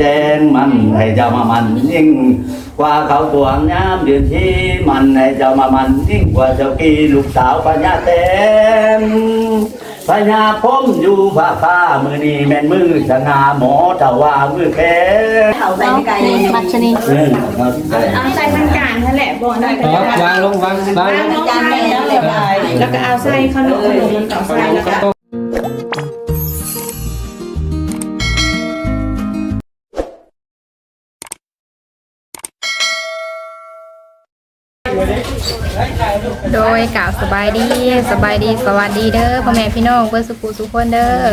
แจ้งมันให้เจ้ามามันยิ่งกว่าเขาตวงยามยืนที่มันให้เจ้ามามันยิ่งกว่าเจ้ากีลูกสาวปัญญาเต็มปัญญาพมอยู่ฟ้าฟ้ามือนี้แม่นมือชนะหมอเจ้าว่ามือแค่เอาใส่ไก่มัชนีเออครับเอาใส่ทางกลางนั่นแหละบ่นั่นคก็รับได้วางลงวางวางลงจานแม่แล้วเลยไปแล้วก็เอาใส่ขนมขนมต่อใส่แล้วก็ โดยกล่าวสบายดีสบายดีสวัสดีเด้อพ่อแม่พี่น้องเพื่อนสุขุสุขคนเด้อ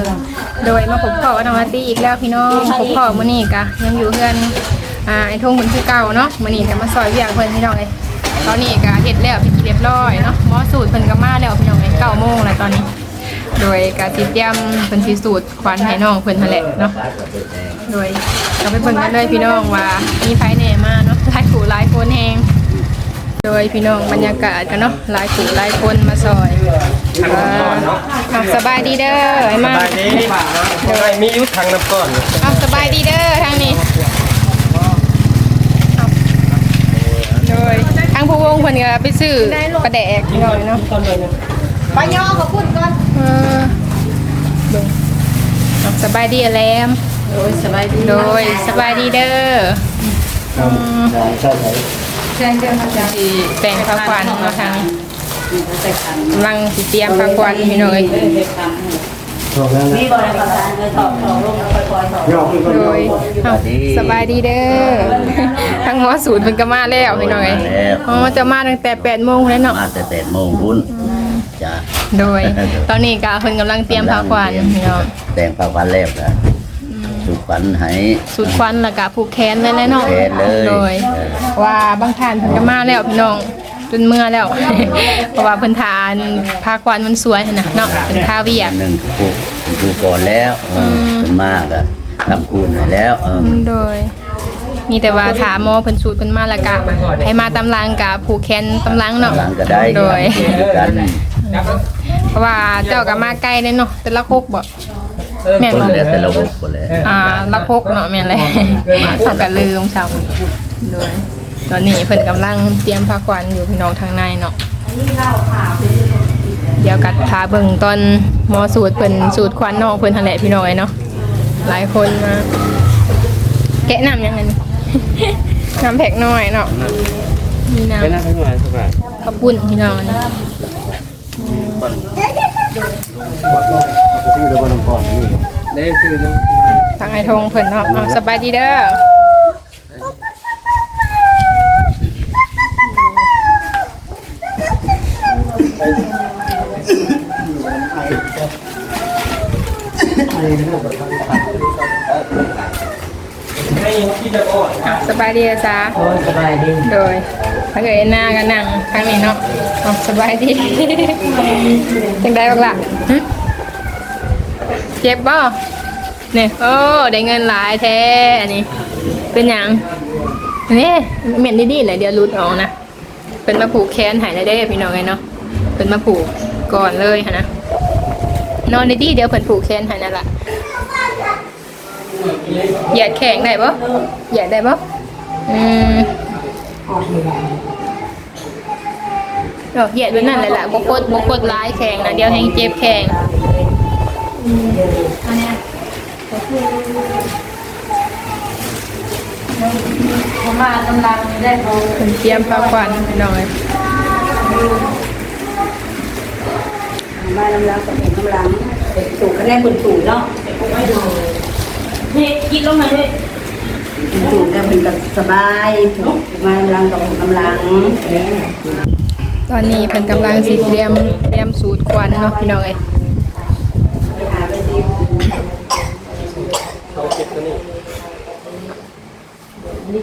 โดยมาพบพ่อกับน้อาร์ตี้อีกแล้วพี่น้องพบพ่อมื้อนี้กะยังอยู่เพื่อนอ่าไอ้ทงเหมือนที่เก่าเนาะมื้อนี้จะมาซอยเวียงเพิ่นพี่น้องเอ้ยตอนนี้กะเฮ็ดแล้วพิธีเรียบร้อยเนาะหมอสูตรเพิ่นก็มาแล้วพี่น้องเอ้ย9โมงแล้วตอนนี้ โดยกะสิเตรียมเพิ่นสิสูตรควันให้น้องเพิ่นนั่นแหละเนาะโดยเราไปเบิ่งกันเลยพี่น้องว่ามีไผแหน่มาเนาะหลายผู้หลายคนแฮง โดยพี่น้องบรรยากาศกันเนาะหลายผู้หลายคนมาซอยเอ่อเอาสบายดีเด้อไอ้มาไปนี้ทำไมมียุทธทางน้ำก้อนเอาสบายดีเด้อทางนี้เอาโดยทางผู้วงเพิ่นก็ไปซื้อปลาแดกพี่น้องเนาะไปย่อกับพุ่นก่อนเออเบิ่งเอาสบายดีอะแลมโอ้ยสบายดีโดยสบายดีเด้ออืมใช่ใช่ แจ้งเจ้ามาจ้าสิแต่งผ้าควันมาทางนี้ใส่ขันกำลังสิเตรียมผ้าควันพี่น้องเอ้ยถูกแล้วนะนี่บริการเลยถอดถอดลงแล้วค่อยๆถอดยอมขึ้นก่อนโดยเอ้าสบายดีเด้อทั้งหมอสูตรเพิ่นก็มาแล้วพี่น้องเอ้ยอ๋อจะมาตั้งแต่8โมงแล้วเนาะมาแต่แปดโมงพุ่นจ้ะโดย ตอนนี้ก็เพิ่นกำลังเตรียมผ้าควันพี่น้องแต่งผ้าควันแล้วนะสุ ขวัญให้สูตรควันแล้วก็ผูกแขนเลยแหละเนาะแขนเลยโดยว่าบางท่านเพิ่นก็มาแล้วพี่น้องจนเมื่อแล้ว เพราะว่าเพิ่นทานผ้าควันมันสวยนะเนาะเป็นผ้าเวียกหนึ่งผูกผูกก่อนแล้วเออเป็นมากอะทำคูณให้แล้วเออ โดย มีแต่ว่าถามหมอเพิ่นสูตรเพิ่นมาแล้วก็ให้มาตำลังกับผูกแขนตำลังเนาะหลังก็ได้โดย ทำคู่กัน เพราะว่าเจ้าก็มาใกล้เด้เนาะแต่ละคกบ่ แม่นคนบ่แล้วแต่ระบบคนแล้วอ่าละคกเนาะแม่นเลยเขาก็ลืมซ้ำโดยตอนนี้เพิ่นกำลังเตรียมผ้าควันอยู่พี่น้องทางในเนาะเดี๋ยวกัดพาเบิ่งตอนหมอสูตรเพิ่นสูตรควันนอกเพิ่นหั่นแหละพี่น้องเอ้ยเนาะหลายคนมาแกะน้ำยังไงนี่ น้ำแพ็กน้อยเนาะมีน้ำ ไปนั่งข้างหลังสบายข้าวปุ้นพี่น้องอันนี้ ได้คือน้ทางไอทงเพิ่นเนาะเอาสบายดีเด้ออะสบายดีอะจ้าโอ้ยสบายดีโดยถ้าเกิดหน้าก็นั่งข้างนี้เนาะเอาสบายดีจังได้บ้างล่ะหึ เจ็บบ่เนี่ยโอ้ได้เงินหลายแท้อันนี้ เป็นหยังนี่เหม็นดีๆเลยเดี๋ยวรุดออกนะเป็นมาผูกแขนหายได้เด้พี่น้องไงเนาะเป็นมาผูกก่อนเลยฮะนะนอนดีๆเดี๋ยวเพิ่นผูกแขนหายนั่นล่ะเหยียดแข็งได้ปะเหยียดได้ปะอืมดอกเหยียดไว้นั่นแหละบกดบกดร้ายแข็งนะเดี๋ยวแหงเจ็บแข็ง อันเนี้ยผมมากำลังได้โทรเป็นเตรียมผ้าควันหน่อยมากำลังกับเห็นกำลังสู่คะแนนคุณสู่เนาะนี่กินลงมาด้วยสู่ก็เป็นกับสบายมากำลังกับกำลังตอนนี้เพิ่นกำลังสิเตรียมเตรียมสูตรควันเนาะพี่น้องเอ้ย หาไปสิ อื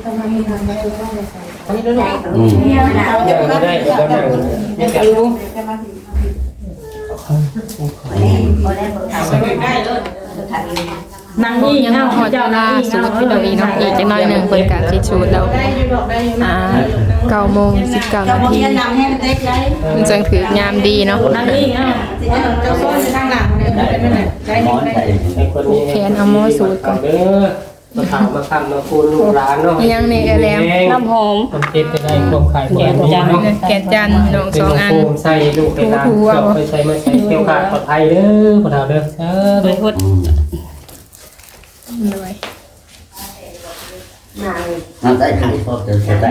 มเนี่ยังไม่ได้ก็นั่งเดี๋ยวคิวพอแล้วพอแล้วถ่ายได้เลยถ่ายเองนางนี่ยังพอเวลาสูตรพี่น้องอีกเนาะอีกจักหน่อยหนึงเพิ่นก็สิสูตรแล้วอ่า9โมง19นาพอทีเรียนนำให้มันเล็กเลยมันจังถือยามดีเนาะนางนี่เอาเจ้าซ้อนข้งหลังเนี่ยเป็นนั่นแหละใจหมอนใส่ไอ้คนนี้แขนเอาหมอสูตรก่อน มาถามมาคำมาคูณลูกหลานเนาะอีหยังนี่เอแหลมน้ำหอมทำเพชรจะได้ความขายความดีเนาะแกะจันทร์น้องเป็นสองอันโคมใส่ลูกในร้านถูๆเอาเจาะไปใส่มาใส่เกี่ยวขาดปลอดภัยเด้อพ่อเฒ่าเด้อเออไปพุดด้วยน้ำใส่ไข่พอจะใส่ได้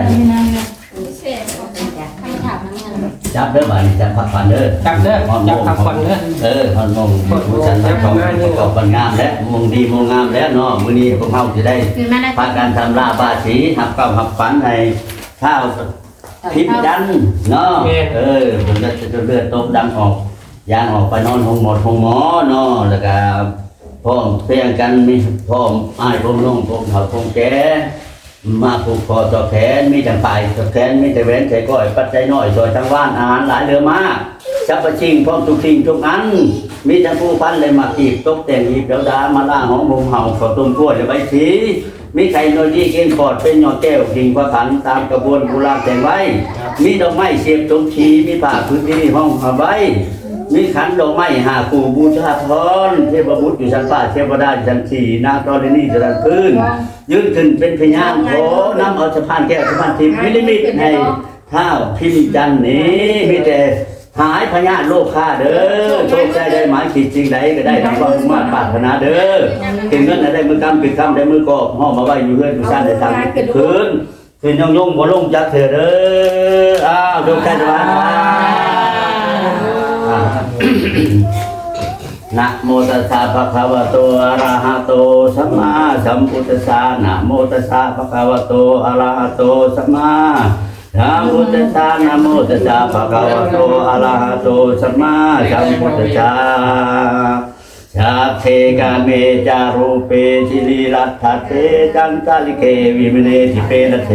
จับเด้อบ้านจับผักผ่านเด้อจับเด้อจับพักผ่อนเด้อเออฮอนมงผู้ชันทั้งสองประกอบกันงามและมงดีมงงามแล้วเนาะมื้อนี้พวกเฮาจะได้พากันทำลาบาสีหับเก้าหับฝันให้ข้าวพิมพ์ดันเนาะเออมันก็จะเลือดตกดังออกยางออกไปนอนห้องหมดห้องหมอเนาะแล้วก็พ่อเพียงกันมีพ่ออ้ายพ่อน้องพ่อเฒ่าพ่อแก่ มาผูกคอต่อแขนมีแต่ปลายต่อแขนมีแต่แหวนใจก้อยปัจจัยน้อยซอยทั้งว่านอาหารหลายเรือมากสัพพชิงพร้อมทุกสิ่งทุกอัน มีทั้งผู้พันเลยมากีบตกแต่งอีบเดาดามาล่าหอมมุมเห่าขอต้มกล้วยและใบสีมีไข่นอยดีเกณฑ์ขอดเป็นยอดแก้วกิ่งพระขันตามกระบวนโบราณแต่งไว้ มีดอกไม้เสียบตรงชีมีผ้าพื้นที่ห้องผ้าใบ มีขันดอกไม้หาคูบูชาพรเทพบุตรอยู่ชั้นฟ้าเทวดาอยู่ชั้นสี่นางตอนนี้จะดันพื้นยืนขึ้นเป็นพยานขอนำเอาสะพานแก้วสะพานทิพย์มิลิมิตให้ท้าวพิมพ์จันทร์นี้มีแต่หายพญาโลกข้าเด้อโชคได้ได้หมายคิดจริงใดก็ได้ทำความมุ่งมั่นปรารถนาเด้อเก่งเงินได้มือกำปิดคำได้มือกอบห้องมาไว้อยู่เพื่อนอยู่ชั้นได้ทางคืนคืนยงยงบ่ลงจักเถอะเด้ออ้าวโชคได้สบาย นะโมตัสสะภะคะวะโตอะระหะโตสัมมาสัมพุทธัสสะนะโมตัสสะภะคะวะโตอะระหะโตสัมมาสัมพุทธัสสะนะโมตัสสะภะคะวะโตอะระหะโตสัมมาสัมพุทธัสสะชาเทกาเมจารูเปจิลีรัตถเทจันตาลิเกวิมเนติเปนเท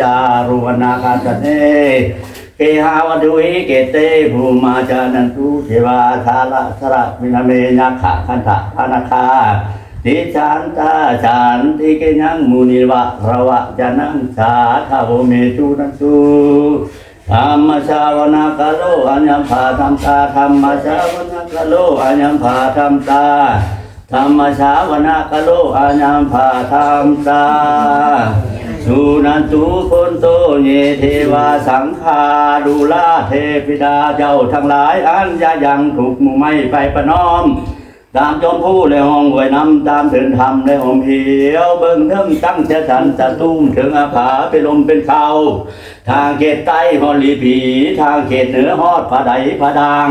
จารุวนาคาตเน เกหาวดุยเกเตภูมาจานันตุเทวาทาระสระวินาเมยักขะคันธะพานาคาติจันตาจานติเกยังมุนิวะระวะจานังสาทาโวเมตุนันตุธรรมชาวนาคาโลอัญญภาธรรมตาธรรมชาวนาคาโลอัญญภาธรรมตาธรรมชาวนาคาโลอัญญภาธรรมตา สุนันตุพุนโตเยเทวาสังฆาดูลาเทพิดาเจ้าทั้งหลายอันยายังถูกมู่ไม่ไปประนอม ตามจอมผู้และห้องไว้นำตามถึงธรรมและหอมเหียวเบิ่งเทิงตั้งเจสันจะตุ้มถึงอาภาเป็นลมเป็นเขาทางเขตใต้ฮอลีผีทางเขตเหนือฮอดผาใดผาดัง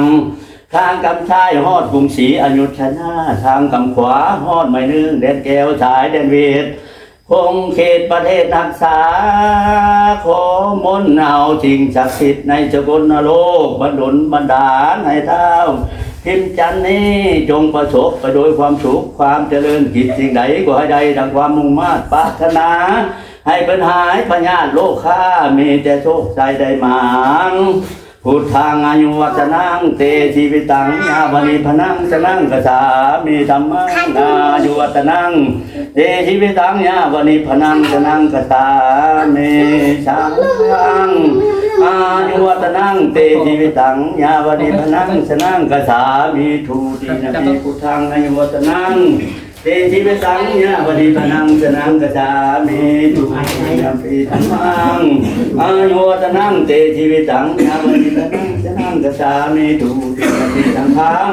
ทางกำชายฮอดกรุงศรีอยุธยาทางกำขวาฮอดไม่นึงแดนแก้วสายแดนเวท คงเขตประเทศนักษา ขอมนเอาจริงศักดิ์สิทธิ์ในสกลโลกบรรดลบรรดาลให้เท้าพิมพ์จันนี้จงประสบไปโดยความสุขความเจริญกิจสิ่งใดก็ให้ได้ดังความมุ่งมา่ปรารถนา ให้ปัญหายพญาโลกข้ามีแต่โชคใจได้หมาง พุทธังอายุวัจนังเตชีวิตังยาวนิพนังสนังกษามีธรรมังอายุวัจนังเตชีวิตังยาวนิพนังสนังกตาเมชังอายุวัตนังเตชีวิตังยาวนิพนังสนังกสามีทูตินามิพุทธังอายุวัตนัง เตชีวิตังยาวนิพนังสนังกสามีทูตินามิธรรมังอายุวัตนังเตชีวิตังยาวนิพนังสนังกสามีทูตินามิธรรมัง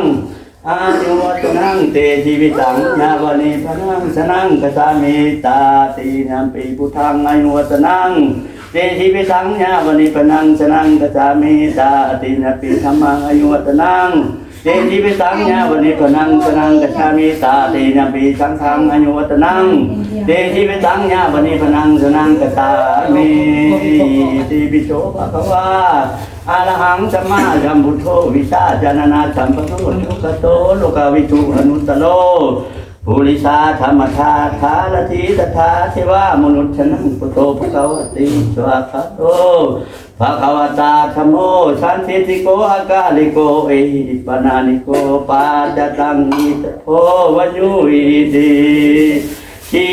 อายุวัตนังเตชีวิตังยาวนิพนังสนังกสามิตาตีนัมปีพุทธังอายุวัตนังเตชีวิตังยาวนิพนังสนังกสามิตาตีนัมปีธรรมังอายุวัตนัง เตชีวิตังยาวนิพนังสนังกสามิตาตีนัมปีสังฆังอายุวัตนังเตชีวิตังยาวนิพนังสนังกสามิติปิโสภะคะวาอะระหังสัมมาสัมพุทโธวิชาจานานาสัมปโตทุกขโตโลกาวิทูอนุตตโล ภูริสาธรรมธาทาลทีตถาเทวามนุษย์ชนังปุโตภะคะวติสวากาโตภะคะวตาธรรมโมสันติติโกอากาลิโกเอหิปนานิโกปาจตังอิตโพวัญญูอิติชี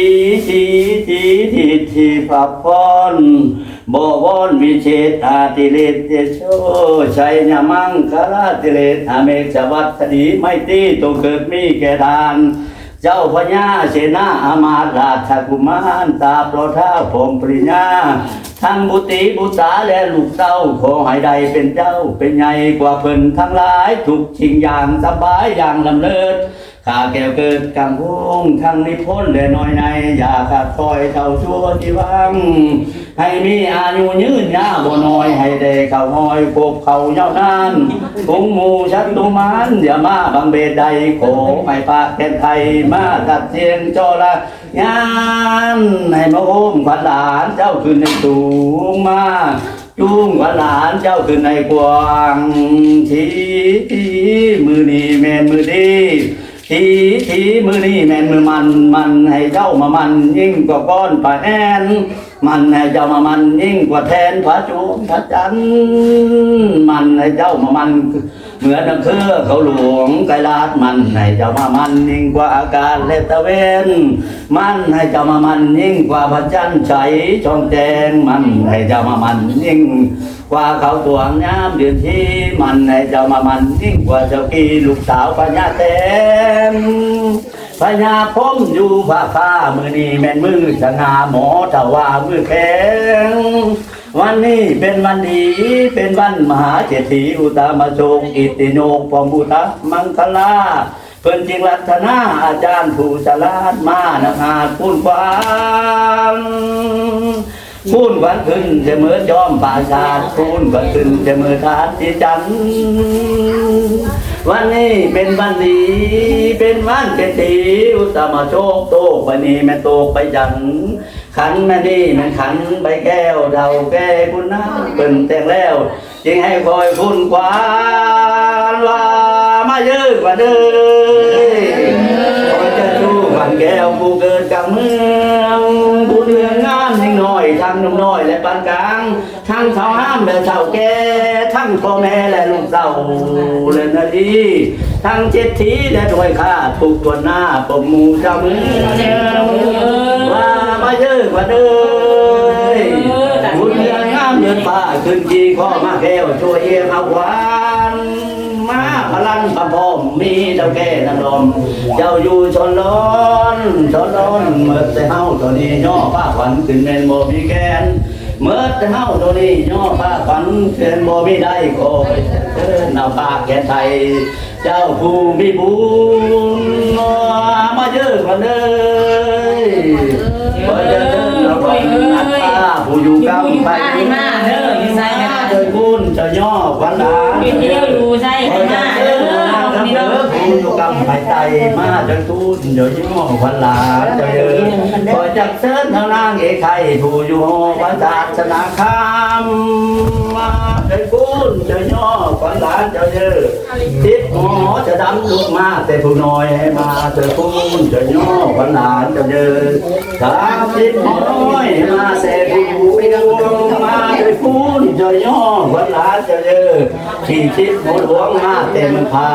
ชีทีทิทีพัพพรบวรวิเชตอาติเลตเตโชชัยยมังคลาติเลตอเมกสวัตดีไม่ตีตัวเกิดมีแก่ทาน เจ้าพญาเสนาอามาตราชกุมารตาโปรดท้าผมปริญญาทั้งบุตรีบุตราและลูกเต้าขอให้ใดเป็นเจ้าเป็นใหญ่กว่าเพิ่นทั้งหลายทุกชิงอย่างสบายอย่างลำเลิศข้าแก้วเกิดกังวงทั้งนิพนธ์และน้อยใน อย่าขาดคอยเท่าชั่วที่วัง ให้มีอายุยืนยาวน้อย ให้ได้เข้าหอยพบเขาเย้านานคงหมูชันตุมานอย่ามาบังเบดใดโขไม่ปากแก่นไทยมาตัดเสียงจอละงานให้มาโอมขวัญหลานเจ้าขึ้นในสูงมาจุ้งขวัญหลานเจ้าขึ้นในกวางทีมือนี่แม่นมือดี ทีทีมือนี่แมนมือมันมันให้เจ้ามามันยิ่งกว่าก้อนปลาแอนมันให้เจ้ามามันยิ่งกว่าแทนพระจุมพระจันมันให้เจ้ามามัน เหมือนดังเครือเขาหลวงไกลาดมันให้เจ้ามามันยิ่งกว่าอากาศและตะเวนมันให้เจ้ามามันยิ่งกว่าพระจันทร์ใสช่องแจงมันให้เจ้ามามันยิ่งกว่าเขาตวงน้ำเดือนที่มันให้เจ้ามามันยิ่งกว่าเจ้ากีลูกสาวปัญญาเต็มพญาพมอยู่ผ้าฟ้ามือนี้แม่นมือชนาหมอถว่ามือแข็ง วันนี้เป็นวันดี เป็นวันมหาเจดีย์อุตามโชคอิติโนกพรหมุตะมังคลาเพิ่นจริงรัตนาอาจารย์ผู้ฉลาดมานะหาพูนความพูนวันขึ้นจะเมื่อจอมป่าชาติพูนวันขึ้นจะเมื่อทานที่จันวันนี้เป็นวันดีเป็นวันเป็นดีอุตมะโชคโตกวันนี้แม่โตกไปจัน ขันแม่นี่แม่ขันใบแก้วเดาแก้คุณน้าเป็นแต่งแล้ว จึงให้คอยพูนควานว่ามาเยอะกว่าเดิมขอยจะดูวันแก้วผู้เกิดกับเมืองผู้เรืองงามยิ่งน้อยทั้งนุ่มน้อยและปานกลางทั้งเฒ่าห้ามและเฒ่าแก่ทั้งพ่อแม่และลูกเต้าและนาดีทั้งเจ็ดทีและถวยข้าทุกตัวหน้าปมหมูเจ้ามือ มาเยอะกว่าเดิมบุญเรืองงามเยืนฟ้าขึ้นจีข้อมาแก้วช่วยเอียงเอาหวานมาพลังพระพรหมมีเจ้าแก่นางลมเจ้าอยู่ชนล้นชนล้นเมื่อแต่เฮาตัวนี้ย่อผ้าขวัญขึ้นเป็นโมมีแกนเมื่อแต่เฮาตัวนี้ย่อผ้าขวัญขึ้นโมมีได้โคยเดินเอาปากแก่ไทยเจ้าผู้มีบุญมาเยอะกว่าเลย ขอเดินเอาไปนักตาผู้อยู่กำไปโดยบุญจะย่อวัญหลานมีเที่ยวดูใช่ขอไหมจะเดินเอาทำเด้อผู้อยู่กำไปใจมาจนทูนเดี๋ยวย่อขวัญหลานจะเดินขอจักเชิญทางนางเอกไข่ผู้อยู่หอพระศาสนาคามมา จนบุญจะย่อขวัญหลานจะเดินทิศหมอจะดำลูกมาแต่ผู้น้อยให้มาเธอคุณจะย่อขวัญหลานจะเดินตามทิศหมอน้อยให้มาแต่ผู้มาเธอคุณจะย่อขวัญหลานจะเดินที่ทิศหมอหลวงมาเต็มพา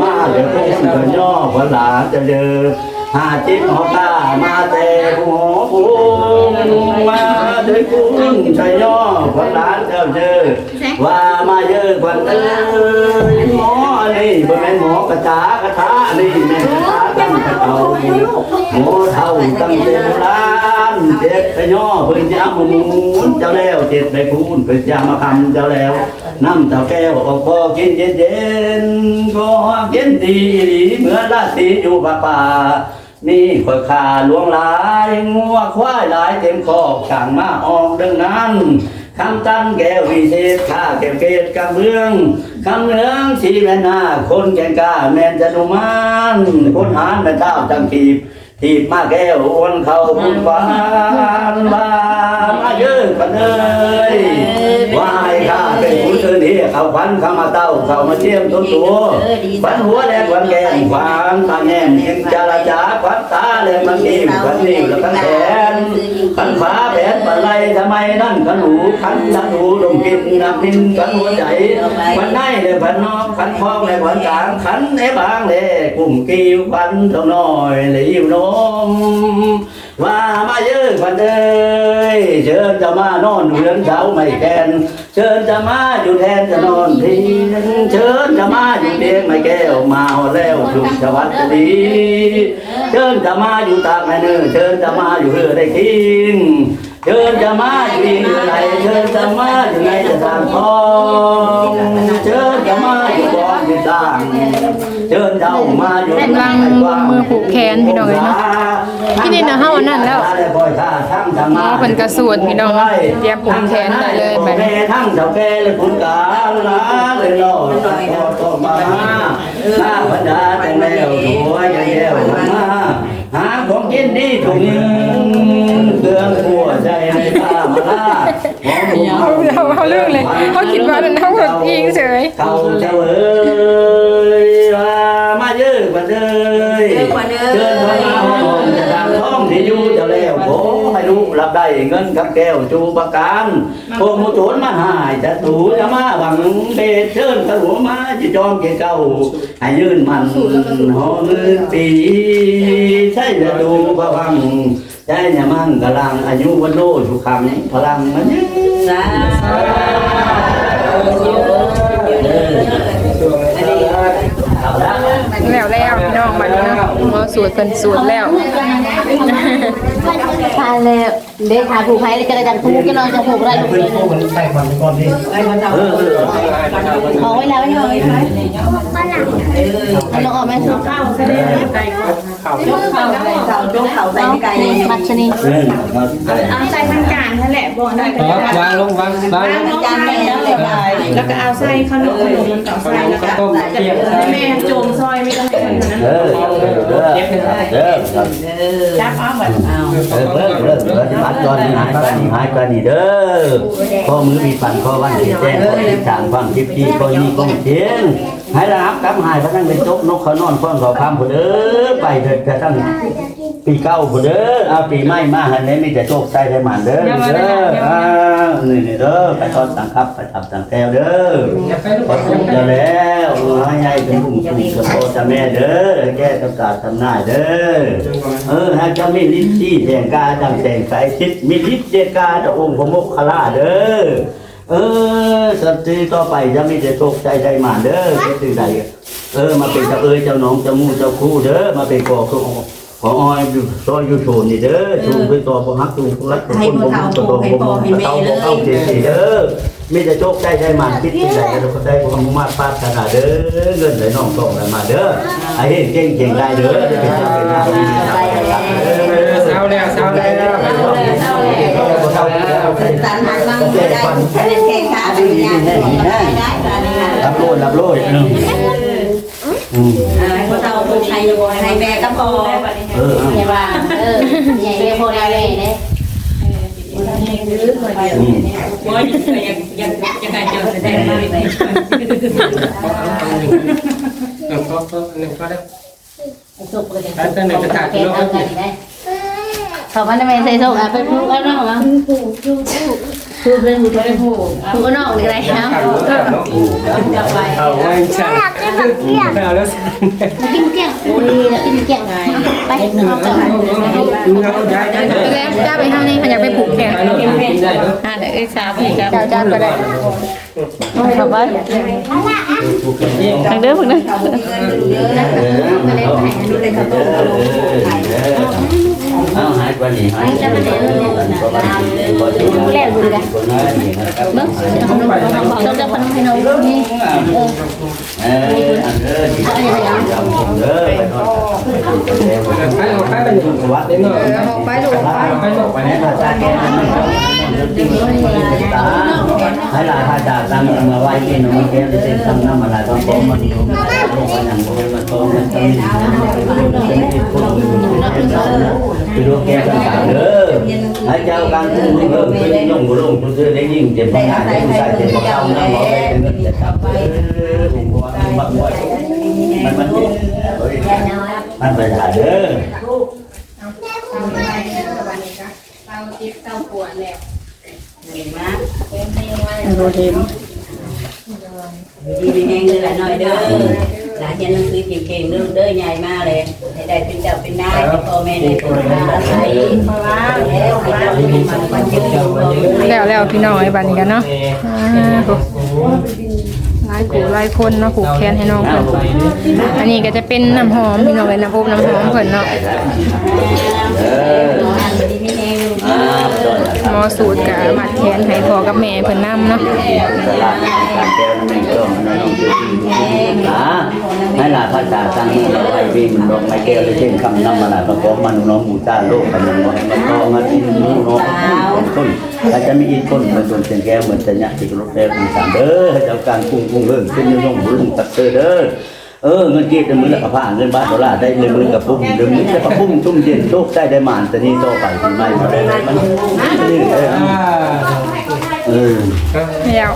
มาเธอคุณจะย่อขวัญหลานจะเดินหาจิตหมอกล้ามาแต่หัวผู้มา เธอคุณจะย่อขวัญหลานเจะเดินว่ามาเยอะกว่าเดิมหมอนี่บ่แม่นหมอกระจากระทานี่แม่นกระทาตั้งแต่เก่าหมอเท่าตั้งแต่โบราณเจ็ดไปย่อเพิ่นจะเอาหมูนเจ้าแล้วเจ็ดไปคูนเพิ่นจะมาคำเจ้าแล้วน้ำเจ้าแก้วออกพอกินเย็นเย็นๆก็เย็นดีเหมือนราตรีอยู่ป่าป่า นี่ข่อยขาหลวงหลายงัวควายหลายเต็มคอกช่างมาออกดังนั้นคำตั้นแก้ววิเศษข้าแก้วเกตกำเมืองคำเหลืองชีแม่นาคนแกงกาแมนจะนุมานคนหานแม่เท้าจังทีบทีบมาแก้วอ้วนเขาบุญบานบานมาเยอะกันเลย เชิญเฮียเขาพันเขามาเต้าเขามาเชี่ยมต้นตัวพันหัวแดงวันแกงขวางตาแง่มยิงจาราจาควันตาแรงมันนิ่มขันนิ่มแล้วขันแขนขันฟ้าแผนปันไรทำไมนั่นขันหูขันขันหูดมกินน้ำมินขันหัวใจขันในเลยขันนอกขันฟองเลยขันกลางขันไอ้บางเลยกลุ่มกิ้วขันตรงน้อยเลยอยู่นม ว่ามาเยอะกันเอ้ยเชิญจะมานอนเรือนเสาไม่แกนเชิญจะมาอยู่แทนจะนอนทีเชิญจะมาอยู่เตียงไม่แก้วมาแล้วถูกสวัสดีเชิญจะมาอยู่ตากไม่เนื้อเชิญจะมาอยู่เรือได้กิน เชิญจะมาอยู่ที่ไหนเชิญจะมาอยู่ในจะทางทองเชิญจะมาอยู่บ่อนที่ต่างเชิญเจ้ามาอยู่กำลังมือผูกแขนพี่น้องเนาะพี่นิดน่ะเฮาอันนั้นแล้วอ๋อเพิ่นก็สวดพี่น้องเตรียมผูกแขนได้เลยบัดนี้แม่ทั้งเจ้าแก่และคุณกาลาเลยรอดต่อมาข้าบรรดาแต่งแล้วตัวยังแย่วมาหาของกินดีถุงเครื่องหัวใจให้ข้าเอาเรื่องเลย เขาคิดว่านั่นเขาแบบอิงเฉยเขาเจ้าเอ้ยว่ามาเยอะกว่าเด้ยเดินเข้ามาห้องจะทางท้องที่อยู่จ้าแล้วโอ้ให้ลูกรับได้เงินกับแก้วจูประกันโอ้มูโจนมาหายจะถูจะมาหวังเบสเชิญกระหัวมาจะจอมเกี่ยเก่าให้ยืนมันหอมือปีใช่จะดูประวัง ใจเนี่ยมันกำลังอายุวันโลสุขังพลังมันยืนสาแล้วแล้วพี่น้องบัดนี้เนาะหมอสวดเพิ่นสวดแล้วทานเลย เด็กหาผูกไผ่เลยจะได้จังผูกก็นอนจะผูกได้ลูกเป็นพวกมันใส่ก่อนก่อนดิเออเออเอาไว้แล้วไม่เอาไว้เราออกไม่สุดข้าวแสดงไก่ก่อนข่าวเข่าใส่เข่าจงเข่าใส่ไก่มัดชนีเออเอาเอาใส่ทางการนั่นแหละบอกได้ครับวางลงวางวางจานแม่แล้วเลยได้แล้วก็เอาใส่ขนมขนมมันต่อใส่แล้วก็เกี๊ยวใส่แม่โจมซอยไม่ต้องให้คนนั้นเออเออเออเออจับเอาแบบเอาเออเออเออเออมัดก่อนหายก่อนหายก่อนนี่เด้อข้อมือมีปันข้อวันที่แจ้งข้อที่สามความคิดที่ข้อนี้ก้องเทียนให้ระงับกับหายพระนั่งเป็นจกนกเขานอนฟ้อนเขาคำผู้เด้อไปเถิดกระทั่งปีเก้าผู้เด้อเอาปีใหม่มาหันนี้มีแต่โชคใจได้หมันเด้อเด้ออ่านี่นี่เด้อไปทอดสังคับไปทับสังแก้วเด้ออย่าไปลูกขอทุกข์จะแล้วให้ให้เป็นผู้ถูกกระโปจะแม่เด้อแก้กำกาดทำหน้าเด้อเออให้เจ้ามีฤทธิ์ที่แห่งกาจังแสงไฟชิดมีฤทธิ์เดกาตะองค์พระมกขลาเด้อเออสัตย์ต่อไปจะมีแต่โชคใจใจมาเด้อคิดถึงใดเออมาเป็นเจ้าเอ้ยเจ้าน้องเจ้ามู่เจ้าคู่เด้อมาเป็นก่อของของอ้อยอยู่ซอยอยู่โซนนี่เด้อชูไปต่อพหักตูพรักคนคนคนตัวตัวคนคนเต้าเต้าเสียเด้อมีแต่โชคใจใจมันคิดที่ใดเราก็ได้ความมาปรารถนาเด้อเงินไหลน้องส่งไหลมาเด้อไอ้เห็นเก่งเก่งได้เด้อจะเป็นเจ้าเป็นนายดีนะเช้าแล้วเช้าแล้วตัน หันมั่งไม่ได้แค่แข่งขาเป็นยาได้ได้ได้รับโลดรับโลดอืมให้พ่อเฒ่าผู้ชายให้แม่กับพ่อเออใช่ป่ะเออใหญ่เลยโพดอะไรเนี่ยอืมว่ายังยังยังยังไงเจอแสดงมาเลยเออก็ก็หนึ่งก็ได้สุกเลยเอากันได้ เขาก็ไม่ใส่สุกอะไปผูกกันนอกอะผูกผูกผูกเป็นผูกเป็นผูกผูกนอกนี่ไรนะเอาไว้ใช่เอาแล้วกินเกี้ยงโอ้ยกินเกี้ยงไปเอาไปแล้วจ้าไปห้า อ่าเดี๋ยวเอ้ยสาวพี่จ้าจ้าก็ได้เข้าไปทางเด้อพึ่งเด้อเอาหายกว่านี้หายจะมาเด้อแรกดูเลยเบิ้งต้องจะพันให้น้องนี่เอออันเด้อที่จำผมเด้อไปนอนไปเอาไปเป็นวัดเด้เนาะไปลูกไปไปลูกไปไหนมาจ้าแกให้ลาพาจากตั้งมาไว้ที่น้องแก้วเส้นตั้งน้ำมาลาย ต้องโตมันโตมันยังโตมันโตมันโตเป็นที่พูดไปดูแก้วต่างเด้อให้เจ้าการทุ่งเพิ่มขึ้นย่งบุรุษผู้ซื้อได้ยิ่งเจ็บปัญหาได้ผู้ชายเจ็บปัญหาน้ำหมอไปเป็นเงินจะทำไปผมว่ามันบ่อยมันมันมันไปหาเด้อเราเจ็บเต้าปวดแล้ว โรเทมดีมีแห้งเลยละหน่อยเด้อหลานเรียนหนังสือเก่งๆเด้อเด้อใหญ่มากเลยได้เป็นเจ้าเป็นนายเป็นพ่อแม่ได้เป็นพระอะไรแล้วให้เราเป็นมันมันยืนอยู่แล้วแล้วพี่น้องไอ้บัดนี้กันเนาะอ่าลายขู่ลายคนเนาะผูกแขนให้น้องเอาเพิ่นไปเด้ออันนี้ก็จะเป็นน้ำหอมพี่น้องเลยน้ำอบน้ำหอมเพิ่นเนาะเอออ่าต้น หมอสูตรกับมัดแขนให้พ่อกับแม่เพิ่นนํเนาะตลาดการแก้วนั่นเองก็มันน้องคืออ่าให้หลาภาษาตั้งเราไปวิ่งดอกไม้แก้วเลยเช่นคำนำมาหลาประกอบมันน้องหมูจ้าโลกกันมันมันก็มาที่น้องน้องต้นอาจจะมีอีกต้นมาส่วนเสียงแก้วเหมือนจะเนี่ยที่รถแก้วอีสานเด้อให้เจ้าการกุ้งกุ้งเรื่องขึ้นย่องบุรุษตักเตอเด้อ เออเงินเก็บในมือละผ้าเงินบาทดอลลาร์ได้ในมือกับปุ้มเดี๋ยวนี้จะปุ้มชุ่มเย็นโชคได้ได้หมานแต่นี่ต่อไปทำไมมันมันนี่เออเออแล้ว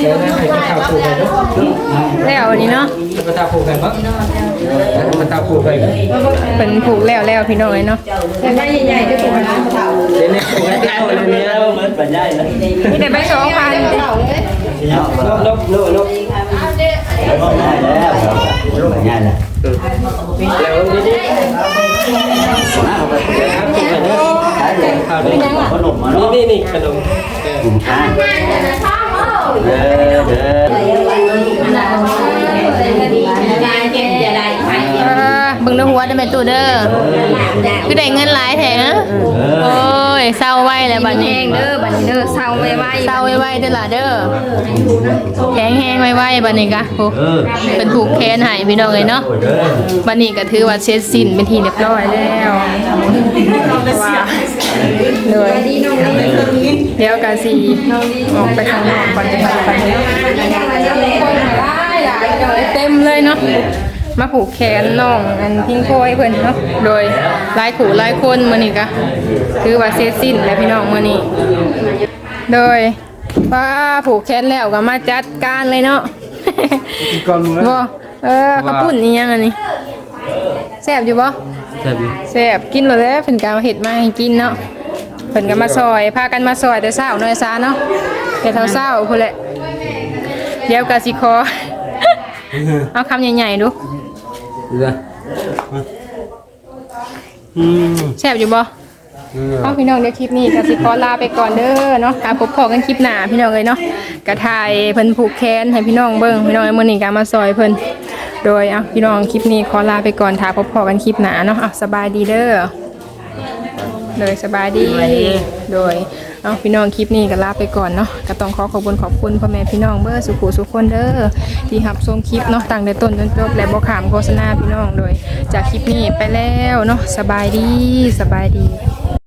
เดี๋ยวแล้วอันนี้เนาะกระทาผูกไปมั้งกระทาผูกไปเพิ่นผูกแล้วแล้วพี่น้อยเนาะใหญ่ๆจะผูกนะเดี๋ยวนี้ผูกให้ที่เอาเลยเนี่ยแล้วเหมือนปัญญาเลยมีแต่ไปสองพันลบลบลบ ง่ายแล้วปัญญาแล้วแล้วนี่ดินะเขาไปใช้เลยขนมมานี่เนาะนี่นี่ขนมอ่าเด้อเด้อเออ เบิ่งเด้อหัวได้แม่ตู้เด้อคือได้เงินหลายแท้ฮะโอ้ยเศร้าไว้แล้วบัดนี้เด้อบัดนี้เด้อเศร้าไว้ไว้เศร้าไว้ไว้เด้อล่ะเด้อแข็งแห้งไว้ไว้บัดนี้กะโอ้เป็นผูกแขนให้พี่น้องเลยเนาะบัดนี้ก็ถือว่าเสร็จสิ้นเป็นที่เรียบร้อยแล้วว่าเลยเดี๋ยวกะสิออกไปข้างนอกก่อนจะไปไปเต็มเลยเนาะ มาผูกแขนน้องอันพิงโพยเพิ่นเนาะโดยหลายขู่หลายคนมื้อนี้ก็คือว่าเสร็จสิ้นแล้วพี่น้องมื้อนี้โดยว่าผูกแขนแล้วก็มาจัดการเลยเนาะก่อนมือบ่เออกระปุ่นนี่ยังอันนี้แซ่บอยู่บ่ใช่ดิแซ่บกินแล้วแหล้วเพิ่นก็เอาเฮ็ดมาให้กินเนาะเพิ่นก็มาซอยพากันมาซอยแต่เช้าน้อยซาเนาะแต่เท่าเช้าพุ่นแหละเดี๋ยวก็สิขอ เอาคำใหญ่ๆดู เรืออืมแซ่บอยู่บ่เอาพี่น้องเดี๋ยวคลิปนี้ก็สิขอลาไปก่อนเด้อเนาะการพบพอกันคลิปหน้าพี่น้องเลยเนาะกระถ่ายเพิ่นผูกแขนให้พี่น้องเบิ่งพี่น้องมื้อนี้ก็มาซอยเพิ่นโดยเอาพี่น้องคลิปนี้ขอลาไปก่อนถ้าพบพอกันคลิปหน้าเนาะเอาสบายดีเด้อโดยสบายดี โดย เอาพี่น้องคลิปนี้ก็ลาไปก่อนเนาะก็ต้องขอขอบคุณขอบคุณพ่อแม่พี่น้องเบอร์สุขุสุขคนเด้อที่หับชมคลิปเนาะตั้งแต่ต้นจนจบและบ่ขามโฆษณาพี่น้องโดย จากคลิปนี้ไปแล้วเนาะสบายดีสบายดี